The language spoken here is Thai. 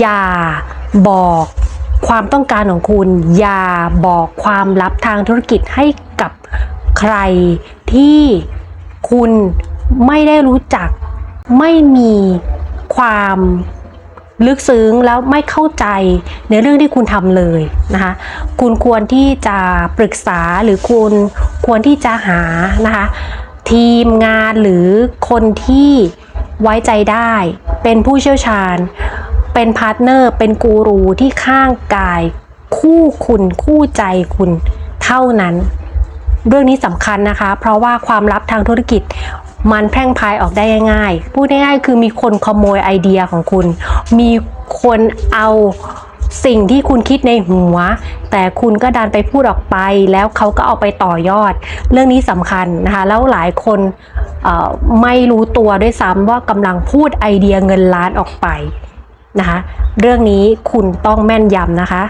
อย่าบอกความต้องการของคุณ อย่าบอกความลับทางธุรกิจให้กับใครที่คุณไม่ได้รู้จัก ไม่มีความลึกซึ้งแล้วไม่เข้าใจในเรื่องที่คุณทำเลยนะคะ คุณควรที่จะปรึกษาหรือคุณควรที่จะหานะคะ ทีมงานหรือคนที่ไว้ใจได้ เป็นผู้เชี่ยวชาญ เป็นพาร์ทเนอร์ เป็นกูรูที่ข้างกาย คู่คุณคู่ใจคุณเท่านั้น เรื่องนี้สำคัญนะคะ เพราะว่าความลับทางธุรกิจมันแพร่งพายออกได้ง่ายๆพูดง่ายๆคือมีคนขโมยไอเดียของคุณ มีคนเอาสิ่งที่คุณคิดในหัว แต่คุณก็ดันไปพูดออกไปแล้วเขาก็เอาไปต่อยอด เรื่องนี้สำคัญนะคะ แล้วหลายคนไม่รู้ตัวด้วยซ้ำว่ากำลังพูดไอเดียเงินล้านออกไป นะคะ เรื่องนี้คุณต้องแม่นยำนะคะ